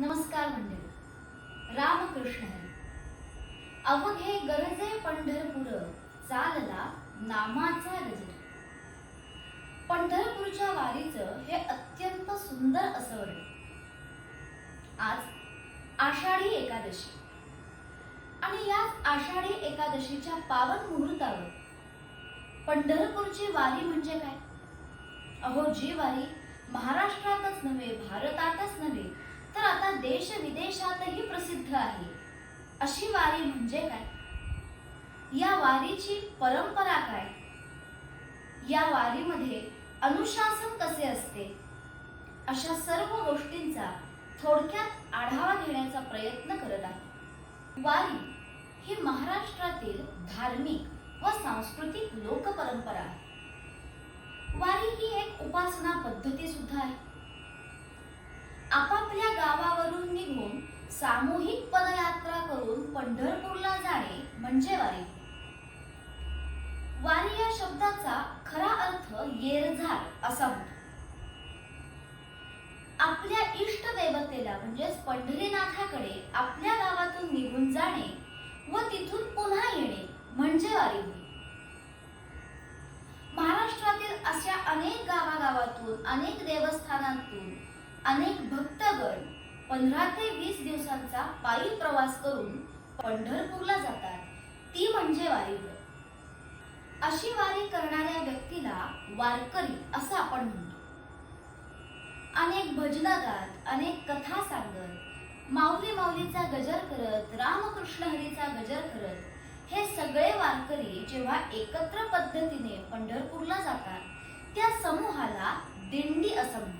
नमस्कार मंडळी. रामकृष्ण. अवघे गरजे पंढरपूर चालला नामाचा गजर पंढरपूरच्या वारीचं हे अत्यंत सुंदर असं वर्णन आज आषाढी एकादशी. आणि याच आषाढी एकादशीच्या पावन मुहूर्तावर पंढरपूरची वारी म्हणजे काय? अहो जी वारी महाराष्ट्रातच नव्हे भारतातच नव्हे तर आता देश विदेशातही प्रसिद्ध आहे. अशी वारी म्हणजे काय? या वारीची परंपरा काय? या वारीमध्ये अनुशासन कसे असते? अशा सर्व गोष्टींचा थोडक्यात आढावा घेण्याचा प्रयत्न करत आहे. वारी ही महाराष्ट्रातील धार्मिक व सांस्कृतिक लोकपरंपरा आहे. वारी ही एक उपासना पद्धती सुद्धा आहे. आपापल्या गावावरून निघून सामूहिक पदयात्रा करून पंढरपूरला जाणे म्हणजे वारी. वारी या शब्दाचा खरा अर्थ येरझार असा होतो. आपल्या इष्ट देवतेला म्हणजेच पंढरीनाथाकडे आपल्या गावातून निघून जाणे व तिथून पुन्हा येणे म्हणजे वारी होय. महाराष्ट्रातील अशा अनेक गावागावातून अनेक देवस्थानांतून अनेक भक्तगण पंधरा ते वीस दिवसांचा पायी प्रवास करून पंढरपूरला जातात. ती म्हणजे वारी अशी वारी करणाऱ्या व्यक्तीला वारकरी असं आपण म्हणतो. अनेक भजन गात अनेक कथा सांगत माऊली माऊलीचा गजर करत रामकृष्ण हरीचा गजर करत हे सगळे वारकरी जेव्हा एकत्र पद्धतीने पंढरपूरला जातात त्या समूहाला दिंडी असं म्हणतात.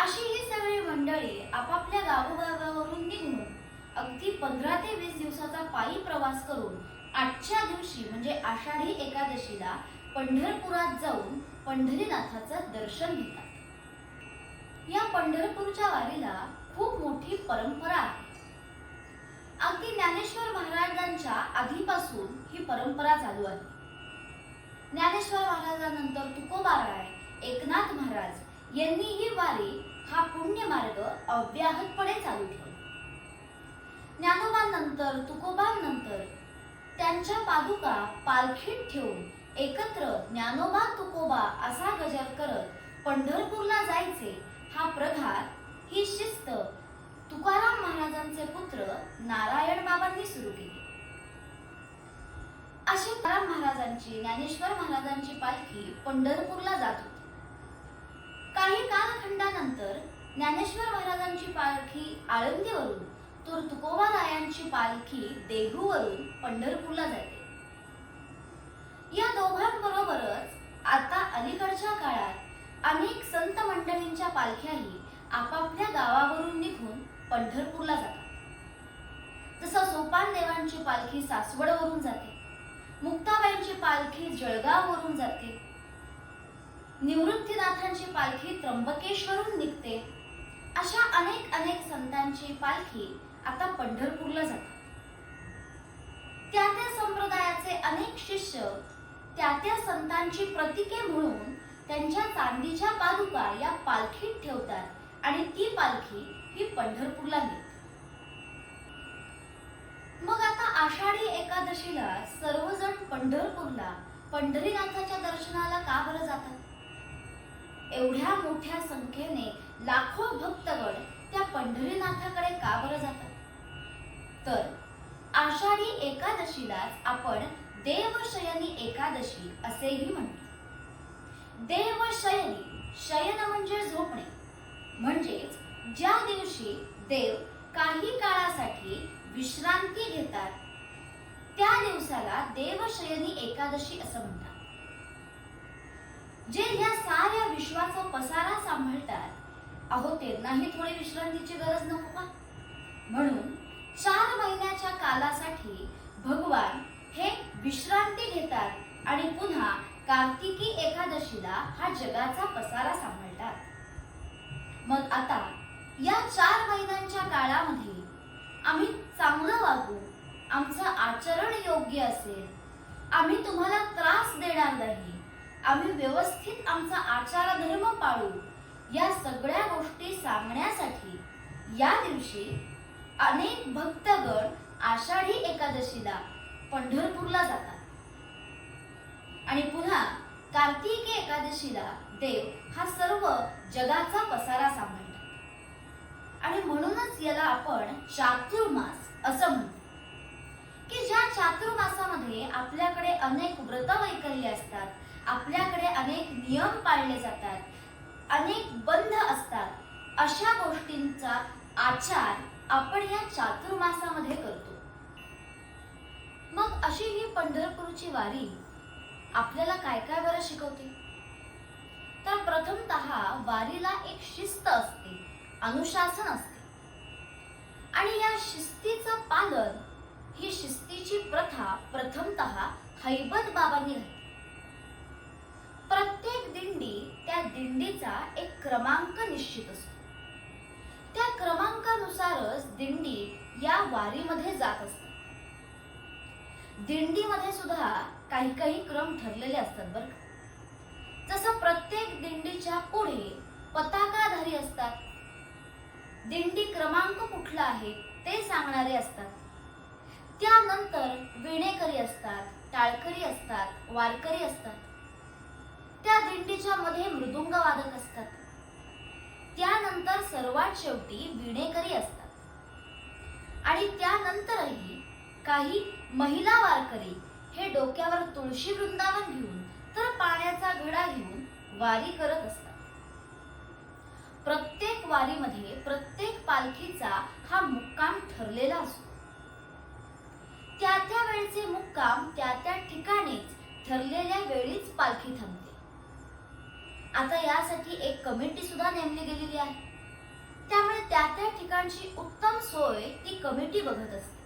अशी ही सगळी मंडळी आपापल्या गावोगावावरून निघून अगदी पंधरा ते वीस दिवसाचा पायी प्रवास करून आजच्या दिवशी म्हणजे आषाढी एकादशीला पंढरपुरात जाऊन पंढरीनाथाचं दर्शन घेतात. या पंढरपूरच्या वारीला खूप मोठी परंपरा आहे. अगदी ज्ञानेश्वर महाराजांच्या आधीपासून ही परंपरा चालू आहे. ज्ञानेश्वर महाराजांनंतर तुकोबाराय एकनाथ महाराज यांनी ही वारी हा पुण्य मार्ग अव्याहतपणे चालू ठेवला ज्ञानोबांनंतर तुकोबांनंतर त्यांच्या पादुका पालखीत ठेवून एकत्र ज्ञानोबा तुकोबा असा गजर करत पंढरपूरला जायचे हा प्रघात ही शिस्त तुकाराम महाराजांचे पुत्र नारायण बाबांनी सुरू केली. अशी महाराजांची ज्ञानेश्वर महाराजांची पालखी पंढरपूरला जात होती. काही कालखंडानंतर ज्ञानेश्वर महाराजांची पालखी आळंदीवरून तर तुकोबारायांची पालखी देहूवरून पंढरपूरला जाते. या दोघांबरोबरच आता अलीकडच्या काळात अनेक संत मंडळींच्या पालख्याही आपापल्या गावावरून निघून पंढरपूरला जातात. जसं सोपान देवांची पालखी सासवडवरून जाते मुक्ताबाईंची पालखी जळगाववरून जाते निवृत्तीनाथांची पालखी त्र्यंबकेश्वरून निघते. अशा अनेक अनेक संतांची पालखी आता पंढरपूरला जातात. त्या त्या संप्रदायाचे अनेक शिष्य त्या त्या संतांची प्रतीके म्हणून त्यांच्या चांदीच्या पादुका या पालखीत ठेवतात आणि ती पालखी ही पंढरपूरला निघते मग आता आषाढी एकादशीला सर्वजण पंढरपूरला पंढरीनाथाच्या दर्शनाला का बरं जातात? एवढ्या मोठ्या संख्येने लाखो भक्तगण त्या पंढरीनाथाकडे का बरं जातात. तर आषाढी एकादशीलाच आपण देवशयनी एकादशी असेही म्हणतो. देवशयनी शयन म्हणजे झोपणे. म्हणजेच ज्या दिवशी देव काही काळासाठी विश्रांती घेतात त्या दिवसाला देवशयनी एकादशी असं म्हणतात. जे या साऱ्या विश्वाचा पसारा सांभाळतात अहो त्यांनाही थोडी विश्रांतीची गरज नको का? म्हणून चार महिन्याच्या कालासाठी भगवान हे विश्रांती घेतात आणि पुन्हा कार्तिकी एकादशीला हा जगाचा पसारा सांभाळतात. मग आता या चार महिन्यांच्या काळामध्ये आम्ही चांगलं वागू आमचं आचरण योग्य असेल आम्ही तुम्हाला त्रास देणार नाही आम्ही व्यवस्थित आमचा आचार धर्म पाळू. या सगळ्या गोष्टी सांगण्यासाठी या दिवशी अनेक भक्तगण आषाढी एकादशीला पंढरपूरला जातात. आणि पुन्हा कार्तिकी एकादशीला देव हा सर्व जगाचा पसारा सांभाळतात. आणि म्हणूनच याला आपण चातुर्मास असं म्हणतो. की ज्या चातुर्मासामध्ये आपल्याकडे अनेक व्रत वैकल्य असतात आपल्याकडे अनेक नियम पाळले जातात अनेक बंध असतात. अशा गोष्टींचा आचार आपण या चातुर्मासामध्ये करतो. मग अशी ही पंढरपूरची वारी आपल्याला काय काय बरं शिकवते? तर प्रथमतः वारीला एक शिस्त असते अनुशासन असते. आणि या शिस्तीचं पालन ही शिस्तीची प्रथा प्रथमतः हैबत बाबांनी घातली. प्रत्येक दिंडी त्या दिंडीचा एक क्रमांक निश्चित असतो. त्या क्रमांकानुसारच दिंडी या वारीमध्ये जात असते. दिंडीमध्ये सुद्धा काही काही क्रम ठरलेले असतात बरं का. जसं प्रत्येक दिंडीच्या पुढे पताकाधारी असतात. दिंडी क्रमांक कुठला आहे ते सांगणारे असतात. त्यानंतर विणेकरी असतात टाळकरी असतात वारकरी असतात. त्या दिंडीच्या मध्ये मृदुंग वादक असतात. त्यानंतर सर्वात शेवटी विणेकरी असतात. आणि त्यानंतरही काही महिला वारकरी हे डोक्यावर तुळशी वृंदावन घेऊन तर पाण्याचा घडा घेऊन वारी करत असतात. प्रत्येक वारीमध्ये प्रत्येक पालखीचा हा मुक्काम ठरलेला असतो. त्या त्या वेळचे मुक्काम त्या त्या ठिकाणीच ठरलेल्या वेळीच पालखी थांबते. आता यासाठी एक कमिटी सुद्धा नेमली गेलेली आहे. त्यामुळे त्या त्या ठिकाणची उत्तम सोय ती कमिटी बघत असते.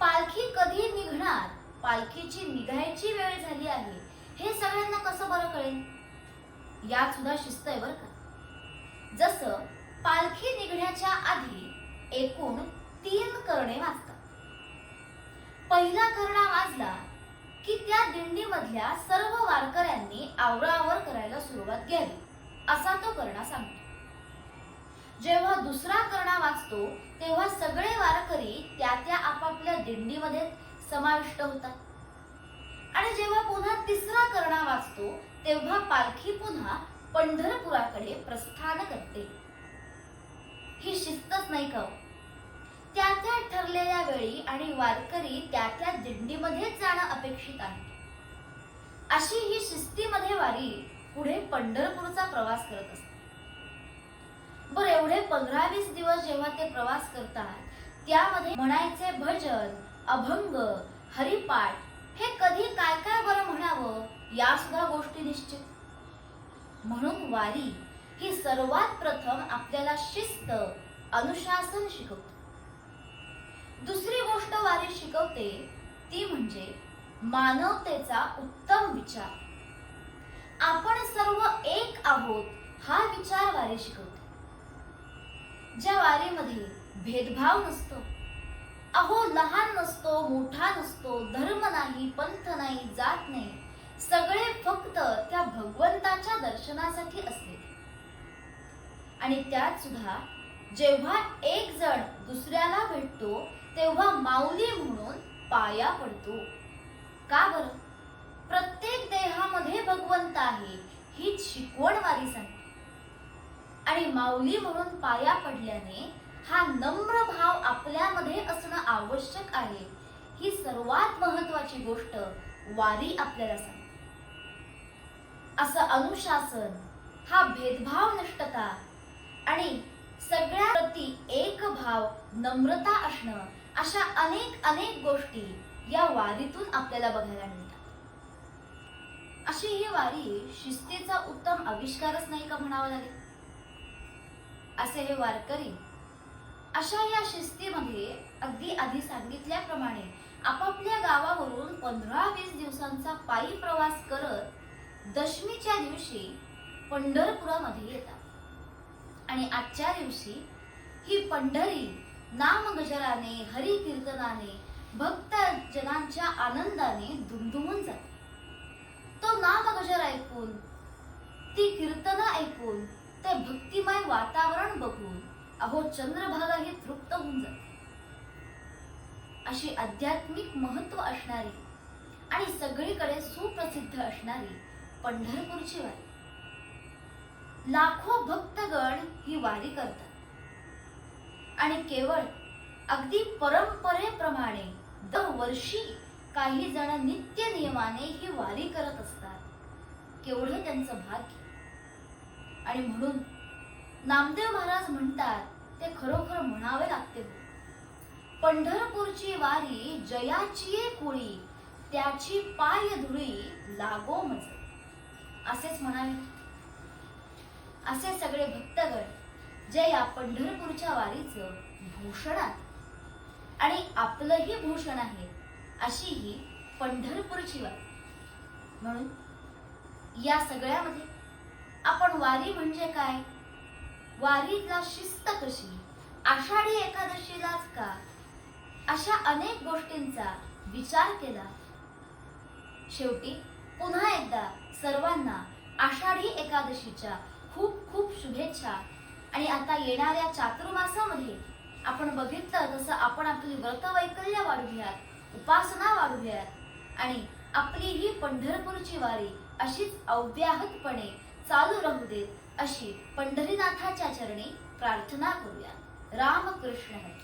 पालखी कधी निघणार पालखीची निघायची वेळ झाली आहे हे सगळ्यांना कसं बरं कळेल? यात सुद्धा शिस्त आहे बरं का? जसं पालखी निघण्याच्या आधी एकूण तीन करणे वाजतात. पहिला करणा वाजला की त्या दिंडीमधल्या सर्व वारकऱ्यांनी आवराआवर करायला सुरुवात घ्यावी असा तो करणा सांगतो. जेव्हा दुसरा करणा वाचतो तेव्हा सगळे वारकरी त्या त्या आपापल्या दिंडीमध्ये समाविष्ट होतात. आणि जेव्हा पुन्हा तिसरा करणा वाचतो तेव्हा पालखी पुन्हा पंढरपुराकडे प्रस्थान करते. ही शिस्तच नाही का हो? त्या त्या ठरलेल्या वेळी आणि वारकरी त्या त्या दिंडीमध्येच जाणं अपेक्षित आहे. अशी ही शिस्तीमध्ये वारी पुढे पंढरपूरचा प्रवास करत असते. बरं एवढे पंधरा वीस दिवस जेव्हा ते प्रवास करतात त्यामध्ये म्हणायचे भजन अभंग हरिपाठ हे कधी काय काय बरं म्हणावं या सुद्धा गोष्टी निश्चित. म्हणून वारी ही सर्वात प्रथम आपल्याला शिस्त अनुशासन शिकवते. शिकवते ती म्हणजे मानवतेचा उत्तम विचार. आपण सर्व एक आहोत हा विचार वारी शिकवते. ज्या वारीमध्ये भेदभाव नसतो अहो लहान नसतो मोठा नसतो धर्म नाही पंथ नाही जात नाही सगळे फक्त त्या भगवंताच्या दर्शनासाठी असले आणि त्यात सुद्धा जेव्हा एक जण दुसऱ्याला भेटतो तेव्हा माऊली म्हणून पाया पडतो. का बर? प्रत्येक देहामध्ये भगवंत आहे हीच शिकवण वारी सांगते. आणि माऊली म्हणून पाया पडल्याने हा नम्र भाव आपल्यामध्ये असणं आवश्यक आहे ही सर्वात महत्वाची गोष्ट वारी आपल्याला सांगते. असं अनुशासन हा भेदभाव नष्टता आणि सगळ्या प्रती एक भाव नम्रता असणं अशा अनेक अनेक गोष्टी या वारीतून आपल्याला बघायला मिळतात. अशी ही वारी शिस्तीचा उत्तम आविष्कारच नाही का म्हणावं लागेल? असे हे वारकरी अशा या शिस्तीमध्ये अगदी आधी सांगितल्याप्रमाणे आपापल्या गावावरून पंधरा वीस दिवसांचा पायी प्रवास करत दशमीच्या दिवशी पंढरपुरामध्ये येतात. आणि आजच्या दिवशी ही पंढरी नामगजराने हरी कीर्तनाने भक्त जनांच्या आनंदाने दुमदुमून जाते. तो नामगजर ऐकून ती कीर्तन ऐकून ते भक्तिमय वातावरण बघून अहो चंद्रभागा ही तृप्त होऊन जाते. अशी आध्यात्मिक महत्त्व असणारी आणि सगळीकडे सुप्रसिद्ध असणारी पंढरपूरची वारी. लाखो भक्तगण ही वारी करतात. आणि केवळ अगदी परंपरेप्रमाणे दरवर्षी काही जण नित्य नियमाने ही वारी करत असतात. केवढे त्यांचं भाग्य. आणि म्हणून नामदेव महाराज म्हणतात ते खरोखर म्हणावे लागते. पंढरपूरची वारी जयाची कुळी त्याची पाय धुळी लागो मज असेच म्हणावे. असे सगळे भक्तगण जे या पंढरपूरच्या वारीचं भूषण आहे. आणि आपलंही भूषण आहे अशी ही पंढरपूरची वारी. म्हणून या सगळ्यामध्ये आपण वारी म्हणजे काय? वारीला शिस्त कशी? आषाढी एकादशीलाच का? अशा अनेक गोष्टींचा विचार केला. शेवटी पुन्हा एकदा सर्वांना आषाढी एकादशीच्या खूप खूप शुभेच्छा आणि आता येणाऱ्या चातुर्मासामध्ये आपण बघितलं तसं आपण आपली व्रत वैकल्य वाढवूयात उपासना वाढवूयात आणि आपली ही पंढरपूरची वारी अशीच अव्याहतपणे चालू राहू देत अशी पंढरीनाथाच्या चरणी प्रार्थना करूया रामकृष्ण हरी.